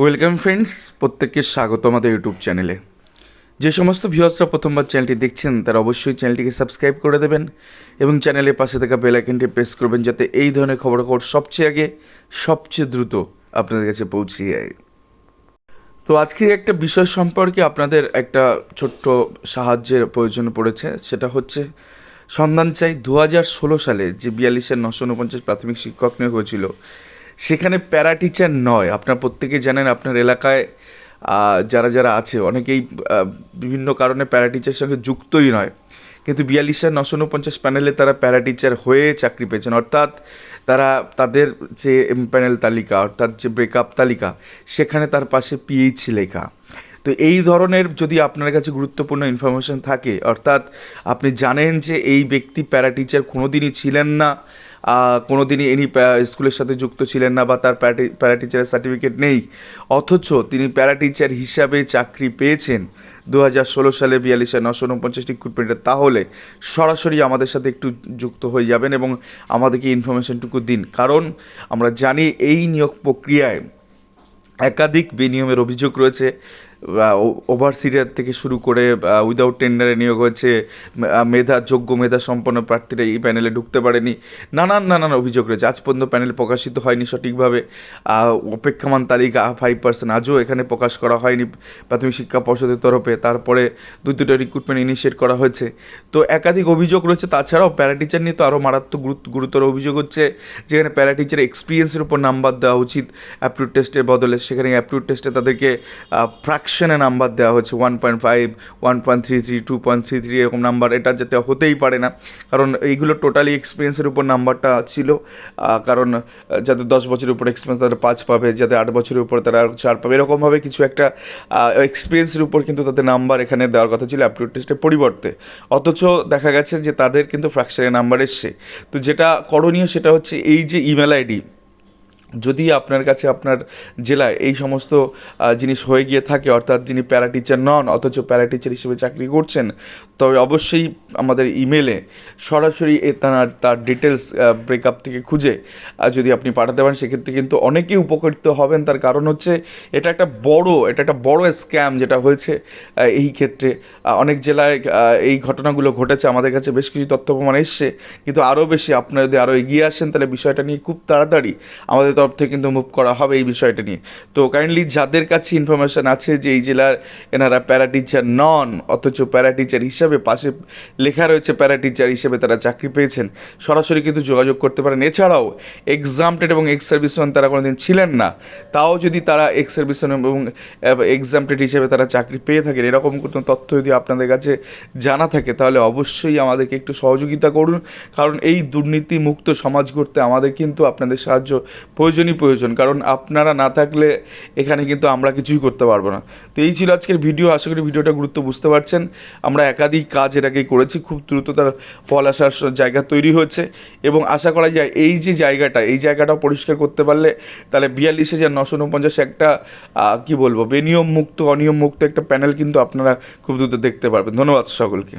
Welcome friends, প্রত্যেককে স্বাগত আমাদের ইউটিউব চ্যানেলে। যে সমস্ত ভিউয়ার্সরা প্রথমবার চ্যানেলটি দেখছেন, তারা অবশ্যই চ্যানেলটিকে সাবস্ক্রাইব করে দেবেন এবং চ্যানেলের পাশে থাকা বেল আইকনটি প্রেস করবেন যাতে এই ধরনের খবরাখবর সবচেয়ে আগে, সবচেয়ে দ্রুত আপনাদের কাছে পৌঁছে যায়। তো আজকে একটা বিষয় সম্পর্কে আপনাদের একটা ছোট্ট সাহায্যের প্রয়োজন পড়েছে, সেটা হচ্ছে সন্ধান চাই দু হাজার ষোলো সালে যে বিয়াল্লিশের নশো উনপঞ্চাশ প্রাথমিক শিক্ষক নিয়োগ হয়েছিল সেখানে প্যারা টিচার নয়। আপনার প্রত্যেকে জানেন আপনার এলাকায় যারা যারা আছে, অনেকেই বিভিন্ন কারণে প্যারা টিচারের সঙ্গে যুক্তই নয়। কিন্তু বিয়াল্লিশ হাজার নশো উনপঞ্চাশ প্যানেলে তারা প্যারা টিচার হয়ে চাকরি পেয়েছেন। অর্থাৎ তারা তাদের যে প্যানেল তালিকা, অর্থাৎ যে ব্রেকআপ তালিকা, সেখানে তার পাশে পিএইচ লেখা। তো এই ধরনের যদি আপনার কাছে গুরুত্বপূর্ণ ইনফরমেশন থাকে, অর্থাৎ আপনি জানেন যে এই ব্যক্তি প্যারা টিচার কোনোদিনই ছিলেন না কোনো দিনই ইনি স্কুলের সাথে যুক্ত ছিলেন না বা তার প্যারা- টিচারের সার্টিফিকেট নেই, অথচ তিনি প্যারা টিচার হিসাবে চাকরি পেয়েছেন দু হাজার ষোলো সালে বিয়াল্লিশে নশো উনপঞ্চাশ রিক্রুটমেন্টে তাহলে সরাসরি আমাদের সাথে একটু যুক্ত হয়ে যাবেন এবং আমাদেরকে ইনফরমেশনটুকু দিন। কারণ আমরা জানি এই নিয়োগ প্রক্রিয়ায় একাধিক বিনিয়মের অভিযোগ রয়েছে ওভারসিটার থেকে শুরু করে উইদাউট টেন্ডারে নিয়োগ হয়েছে মেধা, যোগ্য মেধা সম্পন্ন প্রার্থীরা এই প্যানেলে ঢুকতে পারেনি। নানান নানান অভিযোগ রয়েছে। আজ পর্যন্ত প্যানেল প্রকাশিত হয়নি সঠিকভাবে। অপেক্ষমান তালিকা ফাইভ পার্সেন্ট আজও এখানে প্রকাশ করা হয়নি প্রাথমিক শিক্ষা পর্ষদের তরফে। তারপরে দুই দুটো রিক্রুটমেন্ট ইনিশিয়েট করা হয়েছে। তো একাধিক অভিযোগ রয়েছে। তাছাড়াও প্যারাটিচার নিয়ে তো আরও মারাত্মক গুরুতর অভিযোগ হচ্ছে, যেখানে প্যারাটিচার এক্সপিরিয়েন্সের উপর নাম্বার দেওয়া উচিত। অ্যাপ্রুভ টেস্টের বদলে। সেখানে অ্যাপ্রুভ টেস্টে তাদেরকে ফ্র্যাকশনে নাম্বার দেওয়া হচ্ছে one point five one point three three two point three three এরকম নাম্বার এটা যাতে হতেই পারে না। কারণ এইগুলো টোটালি এক্সপিরিয়েন্সের উপর নাম্বারটা ছিল। কারণ যাদের দশ বছরের উপর এক্সপিরিয়েন্স তাদের পাঁচ পাবে যাদের আট বছরের উপর তারা চার পাবে, এরকমভাবে কিছু একটা এক্সপিরিয়েন্সের উপর কিন্তু তাদের নাম্বার এখানে দেওয়ার কথা ছিল অ্যাপ্রুভ টেস্টের পরিবর্তে। অথচ দেখা গেছে যে তাদের কিন্তু ফ্র্যাকশনের নাম্বার এসছে। তো যেটা করণীয় সেটা হচ্ছে, এই যে ইমেল আইডি যদি আপনার কাছে আপনার জেলায় এই সমস্ত জিনিস হয়ে গিয়ে থাকে, অর্থাৎ যিনি প্যারা টিচার নন, অথচ প্যারা টিচার হিসেবে চাকরি করছেন, তবে অবশ্যই আমাদের ইমেলে সরাসরি তার তার ডিটেলস ব্রেকআপ থেকে খুঁজে যদি আপনি পাঠাতে পারেন, সেক্ষেত্রে কিন্তু অনেকেই উপকৃত হবেন। তার কারণ হচ্ছে, এটা একটা বড়, এটা একটা বড় স্ক্যাম যেটা হয়েছে এই ক্ষেত্রে। অনেক জেলায় এই ঘটনাগুলো ঘটেছে, আমাদের কাছে বেশ কিছু তথ্য প্রমাণ এসছে, কিন্তু আরও বেশি, আপনারা যদি আরও এগিয়ে আসেন, তাহলে বিষয়টা নিয়ে খুব তাড়াতাড়ি আমাদের তরফ থেকে কিন্তু মুভ করা হবে এই বিষয়টা নিয়ে। তো কাইন্ডলি যাদের কাছে ইনফরমেশন আছে যে এই জেলার এনারা প্যারা টিচার নন, অথচ প্যারা টিচার হিসাবে পাশে লেখা রয়েছে প্যারা টিচার হিসেবে তারা চাকরি পেয়েছেন, সরাসরি কিন্তু যোগাযোগ করতে পারেন। এছাড়াও এক্সামটেড এবং এক্স সার্ভিসম্যান তারা কোনোদিন ছিলেন না, তাও যদি তারা এক্স সার্ভিসম্যান এবং এক্সামটেড হিসেবে তারা চাকরি পেয়ে থাকেন, এরকম কোনো তথ্য যদি আপনাদের কাছে জানা থাকে, তাহলে অবশ্যই আমাদেরকে একটু সহযোগিতা করুন। কারণ এই দুর্নীতি মুক্ত সমাজ করতে আমাদের কিন্তু আপনাদের সাহায্য প্রয়োজনই প্রয়োজন, কারণ আপনারা না থাকলে এখানে কিন্তু আমরা কিছুই করতে পারব না। তো এই ছিল আজকের ভিডিও, আশা করি ভিডিওটা গুরুত্ব বুঝতে পারছেন। আমরা একাধিক কাজ আগেই করেছি, খুব দ্রুত তার ফল আসার জায়গা তৈরি হয়েছে এবং আশা করা যায় এই যে জায়গাটা, এই জায়গাটাও পরিষ্কার করতে পারলে তাহলে বিয়াল্লিশ হাজার নশো উনপঞ্চাশ একটা কী বলব, বেনিয়ম মুক্ত, অনিয়ম মুক্ত একটা প্যানেল কিন্তু আপনারা খুব দ্রুত দেখতে পারবেন। ধন্যবাদ সকলকে।